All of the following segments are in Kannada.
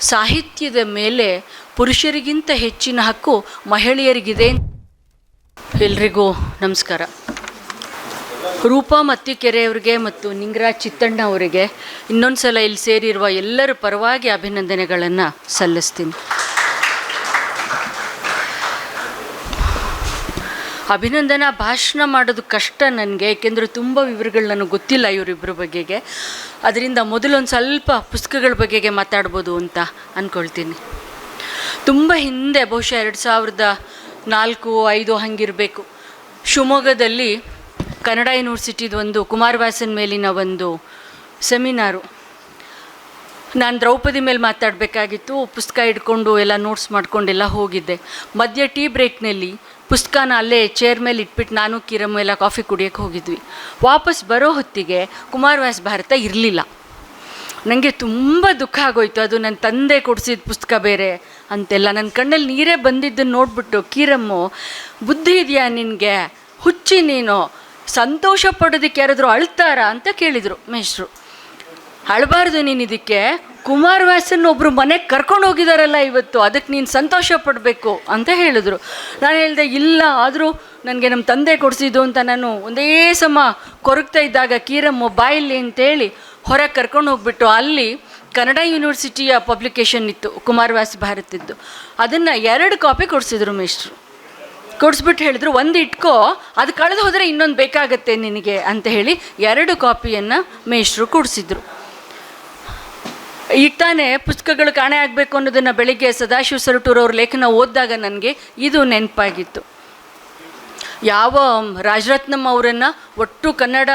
ಸಾಹಿತ್ಯದ ಮೇಲೆ ಪುರುಷರಿಗಿಂತ ಹೆಚ್ಚಿನ ಹಕ್ಕು ಮಹಿಳೆಯರಿಗಿದೆ ಎಲ್ರಿಗೂ ನಮಸ್ಕಾರ. ರೂಪಾ ಮತ್ತಿಕೆರೆಯವರಿಗೆ ಮತ್ತು ನಿಂಗರಾಜ್ ಚಿತ್ತಣ್ಣ ಅವರಿಗೆ ಇನ್ನೊಂದು ಸಲ ಇಲ್ಲಿ ಸೇರಿರುವ ಎಲ್ಲರ ಪರವಾಗಿ ಅಭಿನಂದನೆಗಳನ್ನು ಸಲ್ಲಿಸ್ತೀನಿ. ಅಭಿನಂದನಾ, ಭಾಷಣ ಮಾಡೋದು ಕಷ್ಟ ನನಗೆ, ಏಕೆಂದರೆ ತುಂಬ ವಿವರಗಳು ನನಗೆ ಗೊತ್ತಿಲ್ಲ ಇವರಿಬ್ಬರ ಬಗೆಗೆ ಅದರಿಂದ ಮೊದಲೊಂದು ಸ್ವಲ್ಪ ಪುಸ್ತಕಗಳ ಬಗೆಗೆ ಮಾತಾಡ್ಬೋದು ಅಂತ ಅಂದ್ಕೊಳ್ತೀನಿ ತುಂಬ ಹಿಂದೆ, ಬಹುಶಃ ಎರಡು ಸಾವಿರದ ನಾಲ್ಕು, ಐದು ಹಂಗಿರಬೇಕು. ಶಿವಮೊಗ್ಗದಲ್ಲಿ ಕನ್ನಡ ಯೂನಿವರ್ಸಿಟಿದು ಒಂದು ಕುಮಾರವ್ಯಾಸನ್ ಮೇಲಿನ ಒಂದು ಸೆಮಿನಾರು. ನಾನು ದ್ರೌಪದಿ ಮೇಲೆ ಮಾತಾಡಬೇಕಾಗಿತ್ತು, ಪುಸ್ತಕ ಹಿಡ್ಕೊಂಡು ಎಲ್ಲ ನೋಟ್ಸ್ ಮಾಡ್ಕೊಂಡೆಲ್ಲ ಹೋಗಿದ್ದೆ. ಮಧ್ಯ ಟೀ ಬ್ರೇಕ್ನಲ್ಲಿ ಪುಸ್ತಕನ ಅಲ್ಲೇ ಚೇರ್ ಮೇಲೆ ಇಟ್ಬಿಟ್ಟು ನಾನು ಕಿರಮ್ ಎಲ್ಲ ಕಾಫಿ ಕುಡಿಯೋಕ್ಕೆ ಹೋಗಿದ್ವಿ. ವಾಪಸ್ ಬರೋ ಹೊತ್ತಿಗೆ ಕುಮಾರವ್ಯಾಸ ಭಾರತ ಇರಲಿಲ್ಲ. ನನಗೆ ತುಂಬ ದುಃಖ ಆಗೋಯ್ತು. ಅದು ನನ್ನ ತಂದೆ ಕೊಡಿಸಿದ ಪುಸ್ತಕ ಬೇರೆ ಅಂತೆಲ್ಲ. ನನ್ನ ಕಣ್ಣಲ್ಲಿ ನೀರೇ ಬಂದಿದ್ದನ್ನು ನೋಡ್ಬಿಟ್ಟು, ಕೀರಮ್ಮು, ಬುದ್ಧಿ ಇದೆಯಾ ನಿನಗೆ? ಹುಚ್ಚಿ ನೀನು. ಸಂತೋಷ ಪಡೋದಕ್ಕೆ ಯಾರಾದರೂ ಅಳ್ತಾರಾ? ಅಂತ ಕೇಳಿದರು ಮೇಷ್ರು ಅಳಬಾರ್ದು ನೀನು ಇದಕ್ಕೆ. ಕುಮಾರವ್ಯಾಸನ್ ಒಬ್ಬರು ಮನೆಗೆ ಕರ್ಕೊಂಡು ಹೋಗಿದಾರಲ್ಲ ಇವತ್ತು ಅದಕ್ಕೆ ನೀನು ಸಂತೋಷ ಪಡಬೇಕು ಅಂತ ಹೇಳಿದ್ರು. ನಾನು ಹೇಳಿದೆ, ಇಲ್ಲ, ಆದರೂ ನನಗೆ ನಮ್ಮ ತಂದೆ ಕೊಡಿಸಿದ್ದು ಅಂತ ನಾನು ಒಂದೇ ಸಮ ಕೊರಗ್ತಾ ಇದ್ದಾಗ ಕೀರಮ್ಮ ಬಾಯಲ್ಲಿ ಅಂತೇಳಿ ಹೊರಗೆ ಕರ್ಕೊಂಡು ಹೋಗ್ಬಿಟ್ಟು ಅಲ್ಲಿ ಕನ್ನಡ ಯೂನಿವರ್ಸಿಟಿಯ ಪಬ್ಲಿಕೇಶನ್ ಇತ್ತು ಕುಮಾರವ್ಯಾಸ ಭಾರತದ್ದು. ಅದನ್ನು ಎರಡು ಕಾಪಿ ಕೊಡಿಸಿದ್ರು ಮೇಷ್ಟ್ರು. ಕೊಡಿಸ್ಬಿಟ್ಟು ಹೇಳಿದ್ರು, ಒಂದು ಇಟ್ಕೋ, ಅದು ಕಳೆದು ಹೋದರೆ ಇನ್ನೊಂದು ಬೇಕಾಗತ್ತೆ ನಿನಗೆ ಅಂತ ಹೇಳಿ ಎರಡು ಕಾಪಿಯನ್ನು ಮೇಷ್ಟ್ರು ಕೊಡಿಸಿದ್ರು. ತಾನೇ ಪುಸ್ತಕಗಳು ಕಾಣೆ ಆಗಬೇಕು ಅನ್ನೋದನ್ನು ಬೆಳಿಗ್ಗೆ ಸದಾಶಿವ ಸರಟೂರವ್ರ ಲೇಖನ ಓದಿದಾಗ ನನಗೆ ಇದು ನೆನಪಾಗಿತ್ತು. ಯಾವ ರಾಜರತ್ನಂ ಅವರನ್ನು ಒಟ್ಟು ಕನ್ನಡ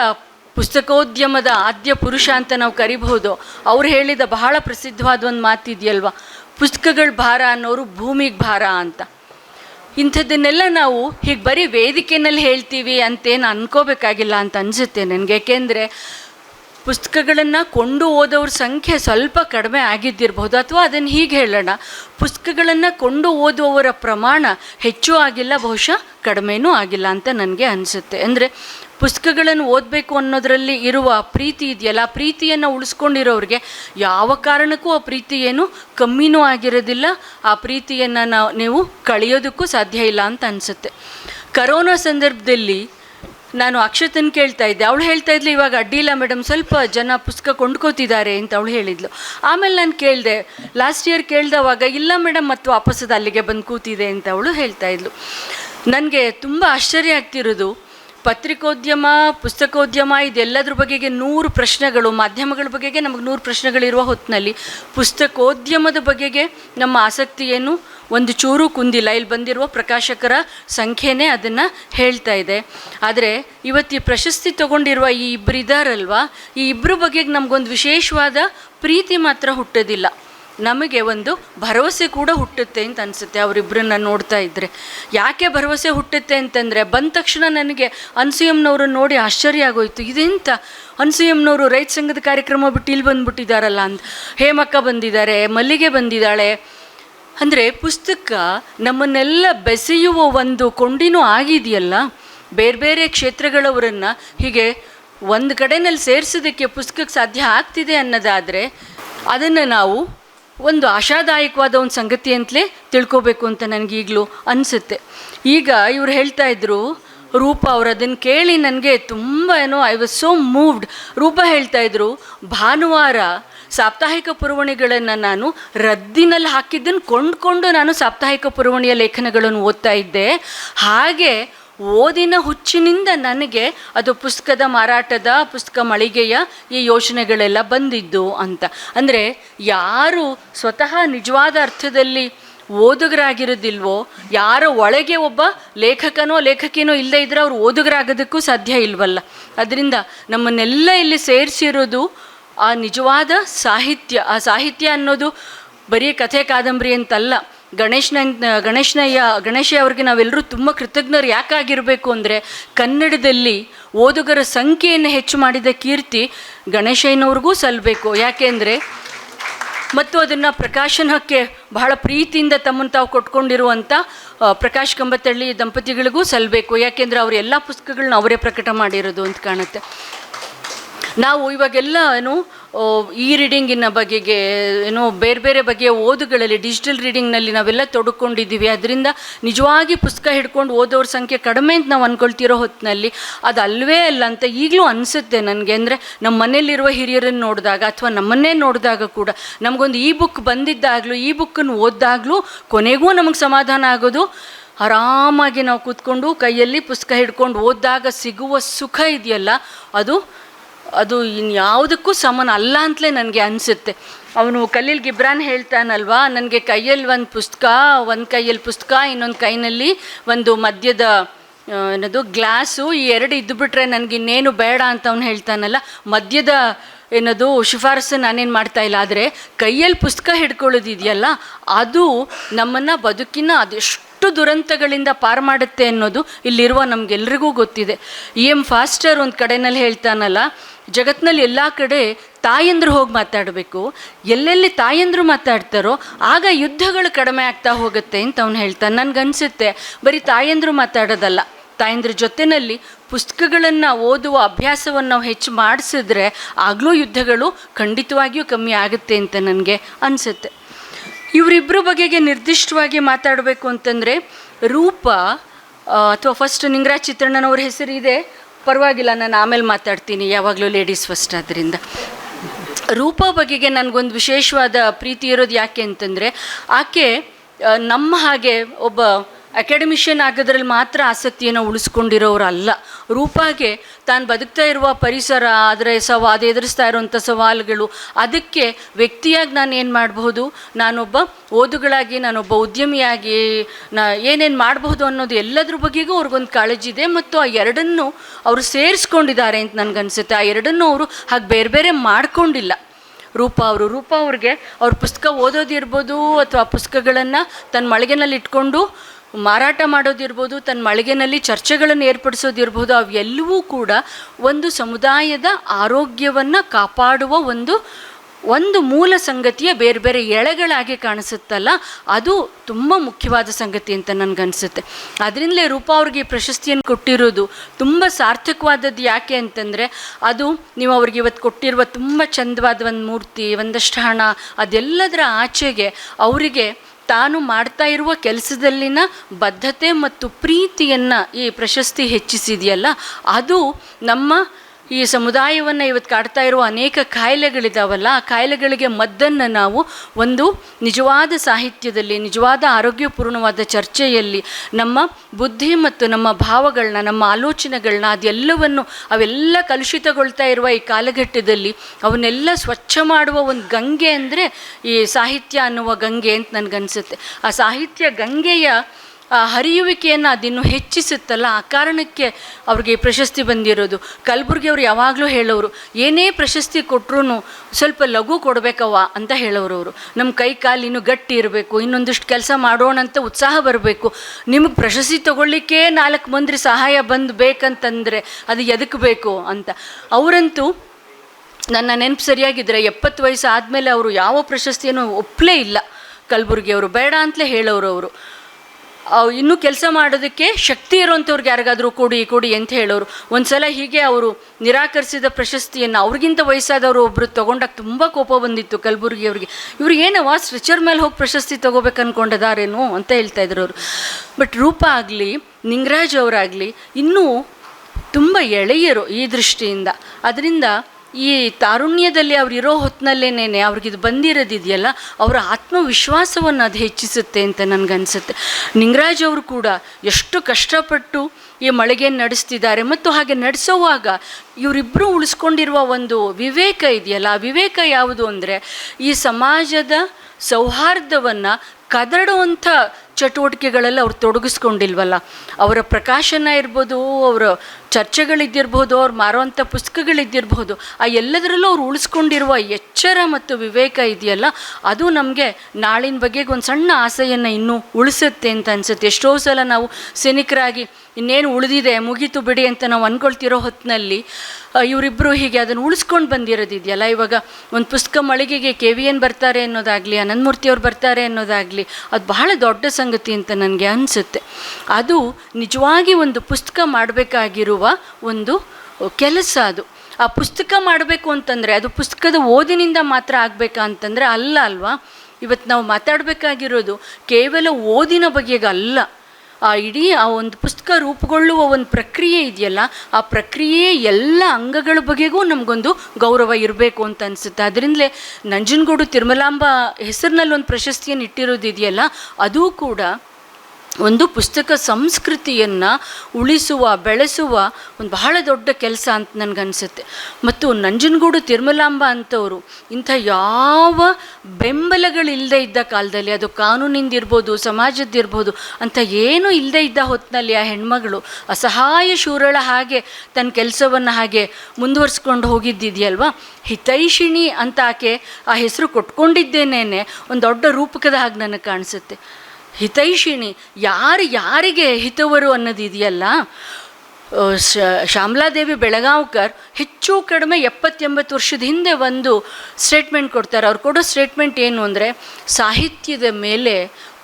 ಪುಸ್ತಕೋದ್ಯಮದ ಆದ್ಯ ಪುರುಷ ಅಂತ ನಾವು ಕರಿಬಹುದು. ಅವ್ರು ಹೇಳಿದ ಬಹಳ ಪ್ರಸಿದ್ಧವಾದ ಒಂದು ಮಾತಿದೆಯಲ್ವ? ಪುಸ್ತಕಗಳ ಭಾರ ಅನ್ನೋರು ಭೂಮಿಗೆ ಭಾರ ಅಂತ. ಇಂಥದ್ದನ್ನೆಲ್ಲ ನಾವು ಹೀಗೆ ಬರೀ ವೇದಿಕೆಯಲ್ಲಿ ಹೇಳ್ತೀವಿ ಅಂತೇನು ಅನ್ಕೋಬೇಕಾಗಿಲ್ಲ ಅಂತ ಅನಿಸುತ್ತೆ ನನಗೆ. ಏಕೆಂದರೆ ಪುಸ್ತಕಗಳನ್ನು ಕೊಂಡು ಓದೋರ ಸಂಖ್ಯೆ ಸ್ವಲ್ಪ ಕಡಿಮೆ ಆಗಿದ್ದಿರಬಹುದು, ಅಥವಾ ಅದನ್ನು ಹೀಗೆ ಹೇಳೋಣ. ಪುಸ್ತಕಗಳನ್ನು ಕೊಂಡು ಓದುವವರ ಪ್ರಮಾಣ ಹೆಚ್ಚು ಆಗಿಲ್ಲ, ಬಹುಶಃ ಕಡಿಮೆನೂ ಆಗಿಲ್ಲ ಅಂತ ನನಗೆ ಅನಿಸುತ್ತೆ. ಅಂದರೆ ಪುಸ್ತಕಗಳನ್ನು ಓದಬೇಕು ಅನ್ನೋದರಲ್ಲಿ ಇರುವ ಪ್ರೀತಿ ಇದೆಯಲ್ಲ ಪ್ರೀತಿಯನ್ನು ಉಳಿಸ್ಕೊಂಡಿರೋರಿಗೆ ಯಾವ ಕಾರಣಕ್ಕೂ ಆ ಪ್ರೀತಿ ಏನು ಕಮ್ಮಿನೂ ಆಗಿರೋದಿಲ್ಲ, ಆ ಪ್ರೀತಿಯನ್ನು ನಾವು, ನೀವು ಕಳೆಯೋದಕ್ಕೂ ಸಾಧ್ಯ ಇಲ್ಲ ಅಂತ ಅನಿಸುತ್ತೆ. ಕರೋನಾ ಸಂದರ್ಭದಲ್ಲಿ ನಾನು ಅಕ್ಷತನ್ ಕೇಳ್ತಾ ಇದ್ದೆ. ಅವಳು ಹೇಳ್ತಾ ಇದ್ಲು, ಇವಾಗ ಅಡ್ಡಿಲ್ಲ ಮೇಡಮ್ ಸ್ವಲ್ಪ ಜನ ಪುಸ್ತಕ ಕೊಂಡ್ಕೋತಿದ್ದಾರೆ ಅಂತ ಅವಳು ಹೇಳಿದ್ಲು. ಆಮೇಲೆ ನಾನು ಕೇಳಿದೆ, ಲಾಸ್ಟ್ ಇಯರ್ ಕೇಳ್ದವಾಗ, ಇಲ್ಲ ಮೇಡಮ್ ಮತ್ತು ವಾಪಸ್ಸದ ಅಲ್ಲಿಗೆ ಬಂದು ಕೂತಿದೆ ಅಂತ ಅವಳು ಹೇಳ್ತಾ ಇದ್ಲು. ನನಗೆ ತುಂಬ ಆಶ್ಚರ್ಯ ಆಗ್ತಿರೋದು. ಪತ್ರಿಕೋದ್ಯಮ, ಪುಸ್ತಕೋದ್ಯಮ, ಇದೆಲ್ಲದ್ರ ಬಗೆಗೆ ನೂರು ಪ್ರಶ್ನೆಗಳು, ಮಾಧ್ಯಮಗಳ ಬಗೆಗೆ ನಮಗೆ ನೂರು ಪ್ರಶ್ನೆಗಳಿರುವ ಹೊತ್ತಿನಲ್ಲಿ ಪುಸ್ತಕೋದ್ಯಮದ ಬಗೆಗೆ ನಮ್ಮ ಆಸಕ್ತಿ ಏನು? ಒಂದು ಚೂರು ಕುಂದಿಲ್ಲ. ಇಲ್ಲಿ ಬಂದಿರುವ ಪ್ರಕಾಶಕರ ಸಂಖ್ಯೆನೇ ಅದನ್ನು ಹೇಳ್ತಾ ಇದೆ. ಆದರೆ ಇವತ್ತು ಪ್ರಶಸ್ತಿ ತಗೊಂಡಿರುವ ಈ ಇಬ್ಬರು ಈ ಇಬ್ಬರ ಬಗೆಗೆ ನಮಗೊಂದು ವಿಶೇಷವಾದ ಪ್ರೀತಿ ಮಾತ್ರ ಹುಟ್ಟೋದಿಲ್ಲ. ನಮಗೆ ಒಂದು ಭರವಸೆ ಕೂಡ ಹುಟ್ಟುತ್ತೆ ಅಂತ ಅನಿಸುತ್ತೆ ಅವರಿಬ್ಬರನ್ನ ನೋಡ್ತಾ ಇದ್ದರೆ ಯಾಕೆ ಭರವಸೆ ಹುಟ್ಟುತ್ತೆ ಅಂತಂದರೆ ಬಂದ ತಕ್ಷಣ ನನಗೆ ಅನ್ಸೂಯಮ್ನವ್ರನ್ನ ನೋಡಿ ಆಶ್ಚರ್ಯ ಆಗೋಯ್ತು. ಇದೆಂತ? ಅನ್ಸೂಯಮ್ನವರು ರೈತ ಸಂಘದ ಕಾರ್ಯಕ್ರಮ ಬಿಟ್ಟು ಇಲ್ಲಿ ಬಂದುಬಿಟ್ಟಿದ್ದಾರಲ್ಲ ಅಂತ. ಹೇಮಕ್ಕ ಬಂದಿದ್ದಾರೆ, ಮಲ್ಲಿಗೆ ಬಂದಿದ್ದಾಳೆ. ಅಂದರೆ ಪುಸ್ತಕ ನಮ್ಮನ್ನೆಲ್ಲ ಬೆಸೆಯುವ ಒಂದು ಕೊಂಡಿನೂ ಆಗಿದೆಯಲ್ಲ? ಬೇರೆ ಬೇರೆ ಕ್ಷೇತ್ರಗಳವರನ್ನು ಹೀಗೆ ಒಂದು ಕಡೆಯಲ್ಲಿ ಸೇರಿಸೋದಕ್ಕೆ ಪುಸ್ತಕಕ್ಕೆ ಸಾಧ್ಯ ಆಗ್ತಿದೆ ಅನ್ನೋದಾದರೆ ಅದನ್ನು ನಾವು ಒಂದು ಆಶಾದಾಯಕವಾದ ಒಂದು ಸಂಗತಿ ಅಂತಲೇ ತಿಳ್ಕೋಬೇಕು ಅಂತ ನನಗೀಗಲೂ ಅನಿಸುತ್ತೆ. ಈಗ ಇವ್ರು ಹೇಳ್ತಾ ಇದ್ರು, ರೂಪ ಅವರು ಅದನ್ನು ಕೇಳಿ ನನಗೆ ತುಂಬ ಏನೋ ಐ ವಾಸ್ ಸೋ ಮೂವ್ಡ್ ರೂಪ ಹೇಳ್ತಾ ಇದ್ರು, ಭಾನುವಾರ ಸಾಪ್ತಾಹಿಕ ಪುರವಣಿಗಳನ್ನು ನಾನು ರದ್ದಿನಲ್ಲಿ ಹಾಕಿದ್ದನ್ನು ಕೊಂಡ್ಕೊಂಡು ನಾನು ಸಾಪ್ತಾಹಿಕ ಪುರವಣಿಯ ಲೇಖನಗಳನ್ನು ಓದ್ತಾ ಇದ್ದೆ. ಹಾಗೆ ಓದಿನ ಹುಚ್ಚಿನಿಂದ ನನಗೆ ಅದು ಪುಸ್ತಕದ ಮಾರಾಟದ, ಪುಸ್ತಕ ಮಳಿಗೆಯ ಈ ಯೋಚನೆಗಳೆಲ್ಲ ಬಂದಿದ್ದು ಅಂತ. ಅಂದರೆ ಯಾರು ಸ್ವತಃ ನಿಜವಾದ ಅರ್ಥದಲ್ಲಿ ಓದುಗರಾಗಿರೋದಿಲ್ವೋ, ಯಾರ ಒಳಗೆ ಒಬ್ಬ ಲೇಖಕನೋ ಲೇಖಕಿನೋ ಇಲ್ಲದೇ ಇದ್ದರೆ ಅವರು ಓದುಗರಾಗೋದಕ್ಕೂ ಸಾಧ್ಯ ಇಲ್ವಲ್ಲ. ಅದರಿಂದ ನಮ್ಮನ್ನೆಲ್ಲ ಇಲ್ಲಿ ಸೇರಿಸಿರೋದು ಆ ನಿಜವಾದ ಸಾಹಿತ್ಯ, ಆ ಸಾಹಿತ್ಯ ಅನ್ನೋದು ಬರೀ ಕಥೆ ಕಾದಂಬರಿ ಅಂತಲ್ಲ. ಗಣೇಶನ, ಗಣೇಶನಯ್ಯ, ಗಣೇಶಯ್ಯ ಅವ್ರಿಗೆ ನಾವೆಲ್ಲರೂ ತುಂಬ ಕೃತಜ್ಞರು. ಯಾಕಾಗಿರಬೇಕು ಅಂದರೆ ಕನ್ನಡದಲ್ಲಿ ಓದುಗರ ಸಂಖ್ಯೆಯನ್ನು ಹೆಚ್ಚು ಮಾಡಿದ ಕೀರ್ತಿ ಗಣೇಶಯ್ಯನವ್ರಿಗೂ ಸಲ್ಲಬೇಕು ಯಾಕೆಂದರೆ ಮತ್ತು ಅದನ್ನು ಪ್ರಕಾಶನಕ್ಕೆ ಬಹಳ ಪ್ರೀತಿಯಿಂದ ತಮ್ಮನ್ನು ತಾವು ಕೊಟ್ಕೊಂಡಿರುವಂಥ ಪ್ರಕಾಶ್ ಕಂಬತ್ತಳ್ಳಿ ದಂಪತಿಗಳಿಗೂ ಸಲ್ಲಬೇಕು ಯಾಕೆಂದರೆ ಅವರು ಎಲ್ಲ ಪುಸ್ತಕಗಳನ್ನ ಅವರೇ ಪ್ರಕಟ ಮಾಡಿರೋದು ಅಂತ ಕಾಣುತ್ತೆ. ನಾವು ಇವಾಗೆಲ್ಲ ಏನು ಈ ರೀಡಿಂಗಿನ ಬಗೆಗೆ, ಏನು, ಬೇರೆ ಬೇರೆ ಬಗೆಯ ಓದುಗಳಲ್ಲಿ, ಡಿಜಿಟಲ್ ರೀಡಿಂಗ್ನಲ್ಲಿ ನಾವೆಲ್ಲ ತೊಡ್ಕೊಂಡಿದ್ದೀವಿ. ಅದರಿಂದ ನಿಜವಾಗಿ ಪುಸ್ತಕ ಹಿಡ್ಕೊಂಡು ಓದೋರ ಸಂಖ್ಯೆ ಕಡಿಮೆ ಅಂತ ನಾವು ಅಂದ್ಕೊಳ್ತಿರೋ ಹೊತ್ತಿನಲ್ಲಿ ಅದು ಅಲ್ವೇ ಅಲ್ಲ ಅಂತ ಈಗಲೂ ಅನಿಸುತ್ತೆ ನನಗೆ. ಅಂದರೆ ನಮ್ಮ ಮನೆಯಲ್ಲಿರುವ ಹಿರಿಯರನ್ನು ನೋಡಿದಾಗ ಅಥವಾ ನಮ್ಮನ್ನೇ ನೋಡಿದಾಗ ಕೂಡ ನಮಗೊಂದು ಈ ಬುಕ್ ಬಂದಿದ್ದಾಗಲೂ ಈ ಬುಕ್ಕನ್ನು ಓದಿದಾಗಲೂ ಕೊನೆಗೂ ನಮಗೆ ಸಮಾಧಾನ ಆಗೋದು. ಆರಾಮಾಗಿ ನಾವು ಕೂತ್ಕೊಂಡು ಕೈಯಲ್ಲಿ ಪುಸ್ತಕ ಹಿಡ್ಕೊಂಡು ಓದಿದಾಗ ಸಿಗುವ ಸುಖ ಇದೆಯಲ್ಲ, ಅದು ಅದು ಇನ್ಯಾವುದಕ್ಕೂ ಸಮಾನ ಅಲ್ಲ ಅಂತಲೇ ನನಗೆ ಅನಿಸುತ್ತೆ. ಅವನು ಕಲೀಲ್ ಗಿಬ್ರಾನ್ ಹೇಳ್ತಾನಲ್ವಾ, ನನಗೆ ಕೈಯಲ್ಲಿ ಒಂದು ಪುಸ್ತಕ, ಒಂದು ಕೈಯಲ್ಲಿ ಪುಸ್ತಕ, ಇನ್ನೊಂದು ಕೈನಲ್ಲಿ ಒಂದು ಮದ್ಯದ ಏನದು ಗ್ಲಾಸು, ಈ ಎರಡು ಇದ್ದುಬಿಟ್ರೆ ನನಗೆ ಇನ್ನೇನು ಬೇಡ ಅಂತ ಅವನು ಹೇಳ್ತಾನಲ್ಲ, ಮದ್ಯದ ಏನದು ಶಿಫಾರಸು ನಾನೇನು ಮಾಡ್ತಾ ಇಲ್ಲ, ಆದರೆ ಕೈಯಲ್ಲಿ ಪುಸ್ತಕ ಹಿಡ್ಕೊಳ್ಳೋದಿದೆಯಲ್ಲ, ಅದು ನಮ್ಮನ್ನು ಬದುಕಿನ ಅದೆಷ್ಟು ದುರಂತಗಳಿಂದ ಪಾರು ಮಾಡುತ್ತೆ ಅನ್ನೋದು ಇಲ್ಲಿರುವ ನಮಗೆಲ್ರಿಗೂ ಗೊತ್ತಿದೆ. ಇ ಎಂ ಫಾಸ್ಟರ್ ಒಂದು ಕಡೆಯಲ್ಲಿ ಹೇಳ್ತಾನಲ್ಲ ಜಗತ್ತಿನಲ್ಲಿ ಎಲ್ಲ ಕಡೆ ತಾಯಂದ್ರು ಹೋಗಿ ಮಾತಾಡಬೇಕು. ಎಲ್ಲೆಲ್ಲಿ ತಾಯಂದ್ರು ಮಾತಾಡ್ತಾರೋ ಆಗ ಯುದ್ಧಗಳು ಕಡಿಮೆ ಆಗ್ತಾ ಹೋಗುತ್ತೆ ಅಂತ ಅವ್ನು ಹೇಳ್ತಾನೆ. ನನಗನ್ಸುತ್ತೆ, ಬರೀ ತಾಯಂದ್ರು ಮಾತಾಡೋದಲ್ಲ. ತಾಯಂದ್ರ ಜೊತೆಯಲ್ಲಿ ಪುಸ್ತಕಗಳನ್ನು ಓದುವ ಅಭ್ಯಾಸವನ್ನು ನಾವು ಹೆಚ್ಚು ಮಾಡಿಸಿದ್ರೆ ಆಗಲೂ ಯುದ್ಧಗಳು ಖಂಡಿತವಾಗಿಯೂ ಕಮ್ಮಿ ಆಗುತ್ತೆ ಅಂತ ನನಗೆ ಅನಿಸುತ್ತೆ. ಇವರಿಬ್ಬರ ಬಗೆಗೆ ನಿರ್ದಿಷ್ಟವಾಗಿ ಮಾತಾಡಬೇಕು ಅಂತಂದರೆ ರೂಪ ಅಥವಾ ಫಸ್ಟ್ ನಿಂಗರಾಜ್ ಚಿತ್ರಣ್ಣನವ್ರ ಹೆಸರಿದೆ. ಪರವಾಗಿಲ್ಲ, ನಾನು ಆಮೇಲೆ ಮಾತಾಡ್ತೀನಿ, ಯಾವಾಗಲೂ ಲೇಡೀಸ್ ಫಸ್ಟ್ ಆದ್ದರಿಂದ ರೂಪ ಬಗೆಗೆ ನನಗೊಂದು ವಿಶೇಷವಾದ ಪ್ರೀತಿ ಇರೋದು ಯಾಕೆ ಅಂತಂದರೆ, ಆಕೆ ನಮ್ಮ ಹಾಗೆ ಒಬ್ಬ ಅಕಾಡೆಮಿಷಿಯನ್ ಆಗೋದ್ರಲ್ಲಿ ಮಾತ್ರ ಆಸಕ್ತಿಯನ್ನು ಉಳಿಸ್ಕೊಂಡಿರೋರು ಅಲ್ಲ ರೂಪಾಗೆ ತಾನು ಬದುಕ್ತಾ ಇರುವ ಪರಿಸರ, ಆದರೆ ಸವಾ ಅದು ಎದುರಿಸ್ತಾ ಇರುವಂಥ ಸವಾಲುಗಳು, ಅದಕ್ಕೆ ವ್ಯಕ್ತಿಯಾಗಿ ನಾನು ಏನು ಮಾಡಬಹುದು? ನಾನೊಬ್ಬ ಓದುಗಳಾಗಿ, ನಾನೊಬ್ಬ ಉದ್ಯಮಿಯಾಗಿ, ನಾ ಏನೇನು ಮಾಡಬಹುದು ಅನ್ನೋದು ಎಲ್ಲದ್ರ ಬಗ್ಗೆಗೂ ಅವ್ರಿಗೊಂದು ಕಾಳಜಿ ಇದೆ ಮತ್ತು ಆ ಎರಡನ್ನು ಅವರು ಸೇರಿಸ್ಕೊಂಡಿದ್ದಾರೆ ಅಂತ ನನಗನ್ಸುತ್ತೆ. ಆ ಎರಡನ್ನು ಅವರು ಹಾಗೆ ಬೇರೆ ಬೇರೆ ಮಾಡ್ಕೊಂಡಿಲ್ಲ. ರೂಪ ಅವರು, ರೂಪ ಅವ್ರಿಗೆ ಅವ್ರ ಪುಸ್ತಕ ಓದೋದಿರ್ಬೋದು ಅಥವಾ ಪುಸ್ತಕಗಳನ್ನು ತನ್ನ ಮಳಿಗೆನಲ್ಲಿ ಇಟ್ಕೊಂಡು ಮಾರಾಟ ಮಾಡೋದಿರ್ಬೋದು, ತನ್ನ ಮಳಿಗೆನಲ್ಲಿ ಚರ್ಚೆಗಳನ್ನು ಏರ್ಪಡಿಸೋದಿರ್ಬೋದು, ಅವೆಲ್ಲವೂ ಕೂಡ ಒಂದು ಸಮುದಾಯದ ಆರೋಗ್ಯವನ್ನು ಕಾಪಾಡುವ ಒಂದು ಒಂದು ಮೂಲ ಸಂಗತಿಯ ಬೇರೆ ಬೇರೆ ಎಳೆಗಳಾಗಿ ಕಾಣಿಸುತ್ತಲ್ಲ, ಅದು ತುಂಬ ಮುಖ್ಯವಾದ ಸಂಗತಿ ಅಂತ ನನಗನ್ಸುತ್ತೆ. ಅದರಿಂದಲೇ ರೂಪ ಅವ್ರಿಗೆ ಪ್ರಶಸ್ತಿಯನ್ನು ಕೊಟ್ಟಿರೋದು ತುಂಬ ಸಾರ್ಥಕವಾದದ್ದು ಯಾಕೆ ಅಂತಂದರೆ, ಅದು ನೀವು ಅವ್ರಿಗೆ ಇವತ್ತು ಕೊಟ್ಟಿರುವ ತುಂಬ ಚಂದವಾದ ಒಂದು ಮೂರ್ತಿ, ಒಂದಷ್ಟು ಹಣ, ಅದೆಲ್ಲದರ ಆಚೆಗೆ ಅವರಿಗೆ ತಾನು ಮಾಡ್ತಾ ಇರುವ ಕೆಲಸದಲ್ಲಿನ ಬದ್ಧತೆ ಮತ್ತು ಪ್ರೀತಿಯನ್ನು ಈ ಪ್ರಶಸ್ತಿ ಹೆಚ್ಚಿಸಿದೆಯಲ್ಲ ಅದು ನಮ್ಮ ಈ ಸಮುದಾಯವನ್ನು ಇವತ್ತು ಕಾಡ್ತಾ ಇರುವ ಅನೇಕ ಕಾಯಿಲೆಗಳಿದಾವಲ್ಲ ಆ ಕಾಯಿಲೆಗಳಿಗೆ ಮದ್ದನ್ನು ನಾವು ಒಂದು ನಿಜವಾದ ಸಾಹಿತ್ಯದಲ್ಲಿ, ನಿಜವಾದ ಆರೋಗ್ಯಪೂರ್ಣವಾದ ಚರ್ಚೆಯಲ್ಲಿ, ನಮ್ಮ ಬುದ್ಧಿ ಮತ್ತು ನಮ್ಮ ಭಾವಗಳನ್ನ ನಮ್ಮ ಆಲೋಚನೆಗಳನ್ನ ಅದೆಲ್ಲವನ್ನು ಅವೆಲ್ಲ ಕಲುಷಿತಗೊಳ್ತಾ ಇರುವ ಈ ಕಾಲಘಟ್ಟದಲ್ಲಿ ಅವನ್ನೆಲ್ಲ ಸ್ವಚ್ಛ ಮಾಡುವ ಒಂದು ಗಂಗೆ ಅಂದರೆ ಈ ಸಾಹಿತ್ಯ ಅನ್ನುವ ಗಂಗೆ ಅಂತ ನನಗನ್ಸುತ್ತೆ. ಆ ಸಾಹಿತ್ಯ ಗಂಗೆಯ ಹರಿಯುವಿಕೆಯನ್ನು ಅದಿನ್ನು ಹೆಚ್ಚಿಸುತ್ತಲ್ಲ, ಆ ಕಾರಣಕ್ಕೆ ಅವ್ರಿಗೆ ಪ್ರಶಸ್ತಿ ಬಂದಿರೋದು. ಕಲಬುರ್ಗಿ ಅವರು ಯಾವಾಗಲೂ ಹೇಳೋರು, ಏನೇ ಪ್ರಶಸ್ತಿ ಕೊಟ್ಟರು ಸ್ವಲ್ಪ ಲಘು ಕೊಡಬೇಕವ್ವ ಅಂತ ಹೇಳೋರು ಅವರು. ನಮ್ಮ ಕೈ ಕಾಲು ಇನ್ನೂ ಗಟ್ಟಿ ಇರಬೇಕು, ಇನ್ನೊಂದಿಷ್ಟು ಕೆಲಸ ಮಾಡೋಣ ಅಂತ ಉತ್ಸಾಹ ಬರಬೇಕು. ನಿಮಗೆ ಪ್ರಶಸ್ತಿ ತಗೊಳ್ಳಿಕ್ಕೆ ನಾಲ್ಕು ಮಂದಿ ಸಹಾಯ ಬಂದು ಬೇಕಂತಂದರೆ ಅದು ಎದಕ್ಕೆ ಬೇಕು ಅಂತ. ಅವರಂತೂ ನನ್ನ ನೆನಪು ಸರಿಯಾಗಿದ್ದರೆ ಎಪ್ಪತ್ತು ವಯಸ್ಸು ಆದಮೇಲೆ ಅವರು ಯಾವ ಪ್ರಶಸ್ತಿಯನ್ನು ಒಪ್ಪಲೇ ಇಲ್ಲ ಕಲಬುರ್ಗಿಯವರು. ಬೇಡ ಅಂತಲೇ ಹೇಳೋರು ಅವರು. ಅವ್ ಇನ್ನೂ ಕೆಲಸ ಮಾಡೋದಕ್ಕೆ ಶಕ್ತಿ ಇರುವಂಥವ್ರಿಗೆ ಯಾರಿಗಾದರೂ ಕೊಡಿ ಕೊಡಿ ಅಂತ ಹೇಳೋರು. ಒಂದು ಸಲ ಹೀಗೆ ಅವರು ನಿರಾಕರಿಸಿದ ಪ್ರಶಸ್ತಿಯನ್ನು ಅವ್ರಿಗಿಂತ ವಯಸ್ಸಾದವರು ಒಬ್ಬರು ತೊಗೊಂಡಾಗ ತುಂಬ ಕೋಪ ಬಂದಿತ್ತು ಕಲಬುರ್ಗಿ ಅವರಿಗೆ ಇವ್ರು ಏನವ ಸ್ಟ್ರೆಚರ್ ಮೇಲೆ ಹೋಗಿ ಪ್ರಶಸ್ತಿ ತೊಗೋಬೇಕು ಅನ್ಕೊಂಡಿದಾರೇನೋ ಅಂತ ಹೇಳ್ತಾ ಇದ್ರು ಅವರು. ಬಟ್ ರೂಪ ಆಗಲಿ, ನಿಂಗರಾಜ್ ಅವರಾಗಲಿ ಇನ್ನೂ ತುಂಬ ಎಳೆಯರು ಈ ದೃಷ್ಟಿಯಿಂದ. ಅದರಿಂದ ಈ ತಾರುಣ್ಯದಲ್ಲಿ ಅವ್ರು ಇರೋ ಹೊತ್ತಿನಲ್ಲೇನೇನೆ ಅವ್ರಿಗಿದು ಬಂದಿರೋದಿದೆಯಲ್ಲ? ಅವರ ಆತ್ಮವಿಶ್ವಾಸವನ್ನು ಅದು ಹೆಚ್ಚಿಸುತ್ತೆ ಅಂತ ನನಗನ್ಸುತ್ತೆ. ನಿಂಗರಾಜ್ ಅವರು ಕೂಡ ಎಷ್ಟು ಕಷ್ಟಪಟ್ಟು ಈ ಮಳಿಗೆಯನ್ನು ನಡೆಸ್ತಿದ್ದಾರೆ ಮತ್ತು ಹಾಗೆ ನಡೆಸೋವಾಗ ಇವರಿಬ್ಬರು ಉಳಿಸ್ಕೊಂಡಿರುವ ಒಂದು ವಿವೇಕ ಇದೆಯಲ್ಲ, ಆ ವಿವೇಕ ಯಾವುದು ಅಂದರೆ ಈ ಸಮಾಜದ ಸೌಹಾರ್ದವನ್ನು ಕದಡುವಂಥ ಚಟುವಟಿಕೆಗಳಲ್ಲಿ ಅವ್ರು ತೊಡಗಿಸ್ಕೊಂಡಿಲ್ವಲ್ಲ? ಅವರ ಪ್ರಕಾಶನ ಇರ್ಬೋದು, ಅವರ ಚರ್ಚೆಗಳಿದ್ದಿರ್ಬೋದು, ಅವ್ರು ಮಾರುವಂಥ ಪುಸ್ತಕಗಳಿದ್ದಿರ್ಬೋದು, ಆ ಎಲ್ಲದರಲ್ಲೂ ಅವ್ರು ಉಳಿಸ್ಕೊಂಡಿರುವ ಎಚ್ಚರ ಮತ್ತು ವಿವೇಕ ಇದೆಯಲ್ಲ, ಅದು ನಮಗೆ ನಾಳಿನ ಬಗ್ಗೆ ಒಂದು ಸಣ್ಣ ಆಸೆಯನ್ನು ಇನ್ನೂ ಉಳಿಸುತ್ತೆ ಅಂತ ಅನಿಸುತ್ತೆ. ಎಷ್ಟೋ ಸಲ ನಾವು ಸೈನಿಕರಾಗಿ ಇನ್ನೇನು ಉಳಿದಿದೆ, ಮುಗೀತು ಬಿಡಿ ಅಂತ ನಾವು ಅಂದ್ಕೊಳ್ತಿರೋ ಹೊತ್ತಿನಲ್ಲಿ ಇವರಿಬ್ಬರು ಹೀಗೆ ಅದನ್ನು ಉಳಿಸ್ಕೊಂಡು ಬಂದಿರೋದಿದೆಯಲ್ಲ, ಇವಾಗ ಒಂದು ಪುಸ್ತಕ ಮಳಿಗೆಗೆ ಕೆ ವಿ ಎನ್ ಬರ್ತಾರೆ ಅನ್ನೋದಾಗಲಿ ಅನಂತಮೂರ್ತಿಯವ್ರು ಬರ್ತಾರೆ ಅನ್ನೋದಾಗಲಿ, ಅದು ಬಹಳ ದೊಡ್ಡ ಸಂಗತಿ ಅಂತ ನನಗೆ ಅನಿಸುತ್ತೆ. ಅದು ನಿಜವಾಗಿ ಒಂದು ಪುಸ್ತಕ ಮಾಡಬೇಕಾಗಿರುವ ಒಂದು ಕೆಲಸ ಅದು. ಆ ಪುಸ್ತಕ ಮಾಡಬೇಕು ಅಂತಂದರೆ, ಅದು ಪುಸ್ತಕದ ಓದಿನಿಂದ ಮಾತ್ರ ಆಗಬೇಕಾ ಅಂತಂದರೆ ಅಲ್ಲ ಅಲ್ವಾ? ಇವತ್ತು ನಾವು ಮಾತಾಡಬೇಕಾಗಿರೋದು ಕೇವಲ ಓದಿನ ಬಗೆಗಲ್ಲ. ಆ ಇಡೀ ಆ ಒಂದು ಪುಸ್ತಕ ರೂಪುಗೊಳ್ಳುವ ಒಂದು ಪ್ರಕ್ರಿಯೆ ಇದೆಯಲ್ಲ, ಆ ಪ್ರಕ್ರಿಯೆ ಎಲ್ಲ ಅಂಗಗಳ ಬಗೆಗೂ ನಮಗೊಂದು ಗೌರವ ಇರಬೇಕು ಅಂತ ಅನಿಸುತ್ತೆ. ಅದರಿಂದಲೇ ನಂಜನಗೂಡು ತಿರುಮಲಾಂಬ ಹೆಸರಿನಲ್ಲಿ ಒಂದು ಪ್ರಶಸ್ತಿಯನ್ನು ಇಟ್ಟಿರೋದಿದೆಯಲ್ಲ ಅದೂ ಕೂಡ ಒಂದು ಪುಸ್ತಕ ಸಂಸ್ಕೃತಿಯನ್ನು ಉಳಿಸುವ, ಬೆಳೆಸುವ ಒಂದು ಬಹಳ ದೊಡ್ಡ ಕೆಲಸ ಅಂತ ನನಗನ್ಸುತ್ತೆ. ಮತ್ತು ನಂಜನಗೂಡು ತಿರುಮಲಾಂಬ ಅಂಥವರು ಇಂಥ ಯಾವ ಬೆಂಬಲಗಳಿಲ್ಲದೆ ಇದ್ದ ಕಾಲದಲ್ಲಿ, ಅದು ಕಾನೂನಿಂದಿರ್ಬೋದು, ಸಮಾಜದ್ದಿರ್ಬೋದು ಅಂತ ಏನೂ ಇಲ್ಲದೆ ಇದ್ದ ಹೊತ್ತಿನಲ್ಲಿ ಆ ಹೆಣ್ಮಗಳು ಅಸಹಾಯ ಶೂರಳ ಹಾಗೆ ತನ್ನ ಕೆಲಸವನ್ನು ಹಾಗೆ ಮುಂದುವರಿಸ್ಕೊಂಡು ಹೋಗಿದ್ದಿದೆಯಲ್ವಾ? ಹಿತೈಷಿಣಿ ಅಂತ ಆಕೆ ಆ ಹೆಸರು ಕೊಟ್ಕೊಂಡಿದ್ದೇನೇ ಒಂದು ದೊಡ್ಡ ರೂಪಕದ ಹಾಗೆ ನನಗೆ ಕಾಣಿಸುತ್ತೆ. ಹಿತೈಷಿಣಿ, ಯಾರು ಯಾರಿಗೆ ಹಿತವರು ಅನ್ನೋದು ಇದೆಯಲ್ಲ ಶ್ಯಾಮಲಾದೇವಿ ಬೆಳಗಾವ್ಕರ್ ಹೆಚ್ಚು ಕಡಿಮೆ ಎಪ್ಪತ್ತೆಂಬತ್ತು ವರ್ಷದ ಹಿಂದೆ ಒಂದು ಸ್ಟೇಟ್ಮೆಂಟ್ ಕೊಡ್ತಾರೆ. ಅವ್ರು ಕೊಡೋ ಸ್ಟೇಟ್ಮೆಂಟ್ ಏನು ಅಂದರೆ, ಸಾಹಿತ್ಯದ ಮೇಲೆ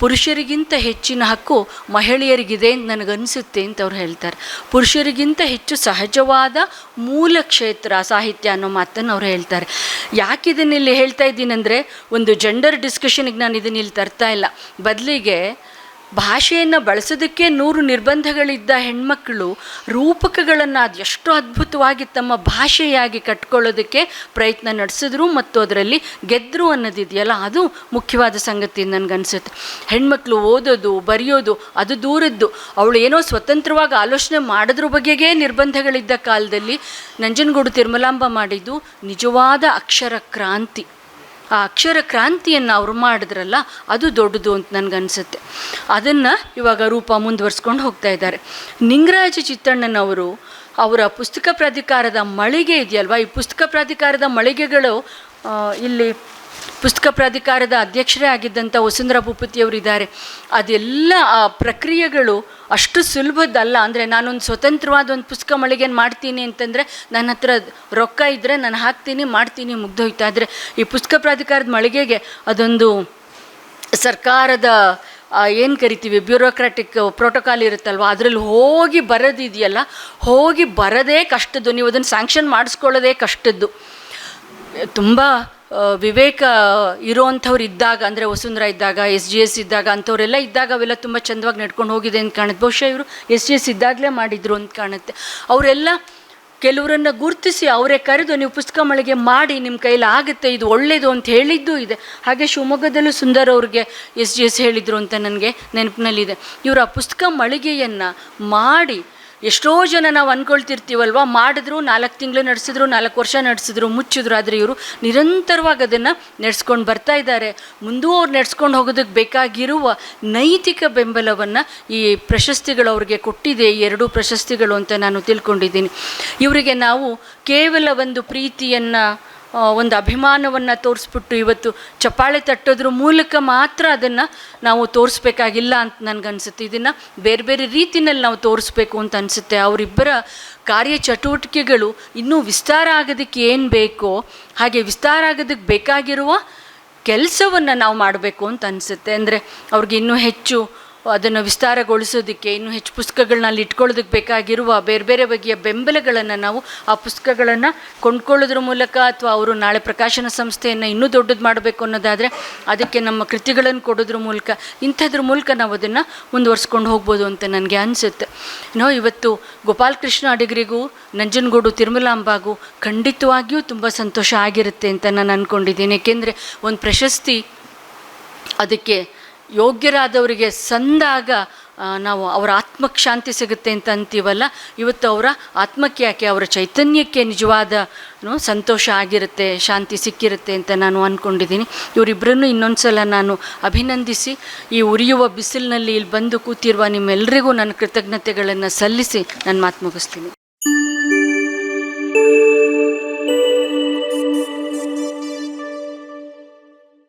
ಪುರುಷರಿಗಿಂತ ಹೆಚ್ಚಿನ ಹಕ್ಕು ಮಹಿಳೆಯರಿಗಿದೆ ಅಂತ ನನಗನ್ಸುತ್ತೆ ಅಂತ ಅವ್ರು ಹೇಳ್ತಾರೆ. ಪುರುಷರಿಗಿಂತ ಹೆಚ್ಚು ಸಹಜವಾದ ಮೂಲ ಕ್ಷೇತ್ರ ಸಾಹಿತ್ಯ ಅನ್ನೋ ಮಾತನ್ನು ಅವ್ರು ಹೇಳ್ತಾರೆ. ಯಾಕೆ ಇದನ್ನಿಲ್ಲಿ ಹೇಳ್ತಾ ಇದ್ದೀನಂದರೆ, ಒಂದು ಜೆಂಡರ್ ಡಿಸ್ಕಷನಿಗೆ ನಾನು ಇದನ್ನ ಇಲ್ಲಿ ತರ್ತಾ ಇಲ್ಲ. ಬದಲಿಗೆ ಭಾಷೆಯನ್ನು ಬಳಸೋದಕ್ಕೆ ನೂರು ನಿರ್ಬಂಧಗಳಿದ್ದ ಹೆಣ್ಮಕ್ಕಳು ರೂಪಕಗಳನ್ನು ಅದೆಷ್ಟು ಅದ್ಭುತವಾಗಿ ತಮ್ಮ ಭಾಷೆಯಾಗಿ ಕಟ್ಕೊಳ್ಳೋದಕ್ಕೆ ಪ್ರಯತ್ನ ನಡೆಸಿದ್ರು ಮತ್ತು ಅದರಲ್ಲಿ ಗೆದ್ದರು ಅನ್ನೋದಿದೆಯಲ್ಲ, ಅದು ಮುಖ್ಯವಾದ ಸಂಗತಿ ನನಗನ್ಸುತ್ತೆ. ಹೆಣ್ಮಕ್ಳು ಓದೋದು, ಬರೆಯೋದು, ಅದು ದೂರದ್ದು. ಅವಳು ಏನೋ ಸ್ವತಂತ್ರವಾಗಿ ಆಲೋಚನೆ ಮಾಡೋದ್ರ ಬಗೆಗೆ ನಿರ್ಬಂಧಗಳಿದ್ದ ಕಾಲದಲ್ಲಿ ನಂಜನಗೂಡು ತಿರುಮಲಾಂಬ ಮಾಡಿದ್ದು ನಿಜವಾದ ಅಕ್ಷರ ಕ್ರಾಂತಿ. ಆ ಅಕ್ಷರ ಕ್ರಾಂತಿಯನ್ನು ಅವರು ಮಾಡಿದ್ರಲ್ಲ, ಅದು ದೊಡ್ಡದು ಅಂತ ನನಗನ್ಸುತ್ತೆ. ಅದನ್ನು ಇವಾಗ ರೂಪ ಮುಂದುವರ್ಸ್ಕೊಂಡು ಹೋಗ್ತಾ ಇದ್ದಾರೆ. ನಿಂಗರಾಜ ಚಿತ್ತಣ್ಣನವರು ಅವರ ಪುಸ್ತಕ ಪ್ರಾಧಿಕಾರದ ಮಳಿಗೆ ಇದೆಯಲ್ವ? ಈ ಪುಸ್ತಕ ಪ್ರಾಧಿಕಾರದ ಮಳಿಗೆಗಳು ಇಲ್ಲಿ ಪುಸ್ತಕ ಪ್ರಾಧಿಕಾರದ ಅಧ್ಯಕ್ಷರೇ ಆಗಿದ್ದಂಥ ವಸುಂಧರಾ ಭೂಪತಿಯವರು ಇದ್ದಾರೆ. ಅದೆಲ್ಲ, ಆ ಪ್ರಕ್ರಿಯೆಗಳು ಅಷ್ಟು ಸುಲಭದ್ದಲ್ಲ. ಅಂದರೆ ನಾನೊಂದು ಸ್ವತಂತ್ರವಾದ ಒಂದು ಪುಸ್ತಕ ಮಳಿಗೆಯನ್ನು ಮಾಡ್ತೀನಿ ಅಂತಂದರೆ ನನ್ನ ಹತ್ರ ರೊಕ್ಕ ಇದ್ದರೆ ನಾನು ಹಾಕ್ತೀನಿ, ಮಾಡ್ತೀನಿ, ಮುಗ್ದೋಯ್ತು. ಆದರೆ ಈ ಪುಸ್ತಕ ಪ್ರಾಧಿಕಾರದ ಮಳಿಗೆಗೆ ಅದೊಂದು ಸರ್ಕಾರದ ಏನು ಕರಿತೀವಿ, ಬ್ಯೂರೋಕ್ರಾಟಿಕ್ ಪ್ರೋಟೋಕಾಲ್ ಇರುತ್ತಲ್ವ, ಅದರಲ್ಲಿ ಹೋಗಿ ಬರೋದಿದೆಯಲ್ಲ, ಹೋಗಿ ಬರೋದೇ ಕಷ್ಟದ್ದು. ನೀವು ಅದನ್ನು ಸ್ಯಾಂಕ್ಷನ್ ಮಾಡಿಸ್ಕೊಳ್ಳೋದೇ ಕಷ್ಟದ್ದು. ತುಂಬ ವಿವೇಕ ಇರೋವಂಥವ್ರು ಇದ್ದಾಗ, ಅಂದರೆ ವಸುಂಧರಾ ಇದ್ದಾಗ ಎಸ್ ಜಿ ಎಸ್ ಇದ್ದಾಗ, ಅಂಥವರೆಲ್ಲ ಇದ್ದಾಗ ಅವೆಲ್ಲ ತುಂಬ ಚಂದವಾಗಿ ನಡ್ಕೊಂಡು ಹೋಗಿದೆ ಅಂತ ಕಾಣುತ್ತೆ. ಬಹುಶಃ ಇವರು ಎಸ್ ಜಿ ಎಸ್ ಇದ್ದಾಗಲೇ ಮಾಡಿದ್ರು ಅಂತ ಕಾಣುತ್ತೆ. ಅವರೆಲ್ಲ ಕೆಲವರನ್ನು ಗುರುತಿಸಿ ಅವರೇ ಕರೆದು ನೀವು ಪುಸ್ತಕ ಮಳಿಗೆ ಮಾಡಿ, ನಿಮ್ಮ ಕೈಲಿ ಆಗುತ್ತೆ, ಇದು ಒಳ್ಳೆಯದು ಅಂತ ಹೇಳಿದ್ದೂ ಇದೆ. ಹಾಗೆ ಶಿವಮೊಗ್ಗದಲ್ಲೂ ಸುಂದರ್ ಅವ್ರಿಗೆ ಎಸ್ ಜಿ ಎಸ್ ಹೇಳಿದರು ಅಂತ ನನಗೆ ನೆನಪಿನಲ್ಲಿದೆ. ಇವರು ಆ ಪುಸ್ತಕ ಮಳಿಗೆಯನ್ನು ಮಾಡಿ ಎಷ್ಟೋ ಜನ ನಾವು ಅಂದ್ಕೊಳ್ತಿರ್ತೀವಲ್ವ ಮಾಡಿದ್ರು, ನಾಲ್ಕು ತಿಂಗಳು ನಡೆಸಿದ್ರು, ನಾಲ್ಕು ವರ್ಷ ನಡೆಸಿದ್ರು, ಮುಚ್ಚಿದ್ರು, ಆದರೆ ಇವರು ನಿರಂತರವಾಗಿ ಅದನ್ನು ನಡೆಸ್ಕೊಂಡು ಬರ್ತಾ ಇದ್ದಾರೆ. ಮುಂದೂ ಅವ್ರು ನಡೆಸ್ಕೊಂಡು ಹೋಗೋದಕ್ಕೆ ಬೇಕಾಗಿರುವ ನೈತಿಕ ಬೆಂಬಲವನ್ನು ಈ ಪ್ರಶಸ್ತಿಗಳು ಅವ್ರಿಗೆ ಕೊಟ್ಟಿದೆ, ಈ ಎರಡೂ ಪ್ರಶಸ್ತಿಗಳು ಅಂತ ನಾನು ತಿಳ್ಕೊಂಡಿದ್ದೀನಿ. ಇವರಿಗೆ ನಾವು ಕೇವಲ ಒಂದು ಪ್ರೀತಿಯನ್ನು ಒಂದು ಅಭಿಮಾನವನ್ನು ತೋರಿಸ್ಬಿಟ್ಟು ಇವತ್ತು ಚಪ್ಪಾಳೆ ತಟ್ಟೋದ್ರ ಮೂಲಕ ಮಾತ್ರ ಅದನ್ನು ನಾವು ತೋರಿಸ್ಬೇಕಾಗಿಲ್ಲ ಅಂತ ನನಗನ್ಸುತ್ತೆ. ಇದನ್ನು ಬೇರೆ ಬೇರೆ ರೀತಿಯಲ್ಲಿ ನಾವು ತೋರಿಸ್ಬೇಕು ಅಂತ ಅನಿಸುತ್ತೆ. ಅವರಿಬ್ಬರ ಕಾರ್ಯಚಟುವಟಿಕೆಗಳು ಇನ್ನೂ ವಿಸ್ತಾರ ಆಗೋದಕ್ಕೆ ಏನು ಬೇಕೋ ಹಾಗೆ ವಿಸ್ತಾರ ಆಗೋದಕ್ಕೆ ಬೇಕಾಗಿರುವ ಕೆಲಸವನ್ನು ನಾವು ಮಾಡಬೇಕು ಅಂತ ಅನಿಸುತ್ತೆ. ಅಂದರೆ ಅವ್ರಿಗೆ ಇನ್ನೂ ಹೆಚ್ಚು ಅದನ್ನು ವಿಸ್ತಾರಗೊಳಿಸೋದಕ್ಕೆ, ಇನ್ನೂ ಹೆಚ್ಚು ಪುಸ್ತಕಗಳನ್ನ ಅಲ್ಲಿ ಇಟ್ಕೊಳ್ಳೋದಕ್ಕೆ ಬೇಕಾಗಿರುವ ಬೇರೆ ಬೇರೆ ಬಗೆಯ ಬೆಂಬಲಗಳನ್ನು ನಾವು ಆ ಪುಸ್ತಕಗಳನ್ನು ಕೊಂಡ್ಕೊಳ್ಳೋದ್ರ ಮೂಲಕ ಅಥವಾ ಅವರು ನಾಳೆ ಪ್ರಕಾಶನ ಸಂಸ್ಥೆಯನ್ನು ಇನ್ನೂ ದೊಡ್ಡದು ಮಾಡಬೇಕು ಅನ್ನೋದಾದರೆ ಅದಕ್ಕೆ ನಮ್ಮ ಕೃತಿಗಳನ್ನು ಕೊಡೋದ್ರ ಮೂಲಕ, ಇಂಥದ್ರ ಮೂಲಕ ನಾವು ಅದನ್ನು ಮುಂದುವರ್ಸ್ಕೊಂಡು ಹೋಗ್ಬೋದು ಅಂತ ನನಗೆ ಅನಿಸುತ್ತೆ. ನೋ ಇವತ್ತು ಗೋಪಾಲಕೃಷ್ಣ ಅಡಿಗರಿಗೂ, ನಂಜನಗೂಡು ತಿರುಮಲಾಂಬಾಗೂ ಖಂಡಿತವಾಗಿಯೂ ತುಂಬ ಸಂತೋಷ ಆಗಿರುತ್ತೆ ಅಂತ ನಾನು ಅಂದ್ಕೊಂಡಿದ್ದೀನಿ ಏಕೆಂದರೆ ಒಂದು ಪ್ರಶಸ್ತಿ ಅದಕ್ಕೆ ಯೋಗ್ಯರಾದವರಿಗೆ ಸಂದಾಗ ನಾವು ಅವರ ಆತ್ಮಕ್ಕೆ ಶಾಂತಿ ಸಿಗುತ್ತೆ ಅಂತ ಅಂತೀವಲ್ಲ, ಇವತ್ತು ಅವರ ಆತ್ಮಕ್ಕೆ ಯಾಕೆ, ಅವರ ಚೈತನ್ಯಕ್ಕೆ ನಿಜವಾದ ಸಂತೋಷ ಆಗಿರುತ್ತೆ, ಶಾಂತಿ ಸಿಕ್ಕಿರುತ್ತೆ ಅಂತ ನಾನು ಅಂದ್ಕೊಂಡಿದ್ದೀನಿ ಇವರಿಬ್ಬರನ್ನು ಇನ್ನೊಂದು ಸಲ ನಾನು ಅಭಿನಂದಿಸಿ, ಈ ಉರಿಯುವ ಬಿಸಿಲಿನಲ್ಲಿ ಇಲ್ಲಿ ಬಂದು ಕೂತಿರುವ ನಿಮ್ಮೆಲ್ಲರಿಗೂ ನನ್ನ ಕೃತಜ್ಞತೆಗಳನ್ನು ಸಲ್ಲಿಸಿ, ನಾನು ಮಾತು ಮುಗಿಸ್ತೀನಿ.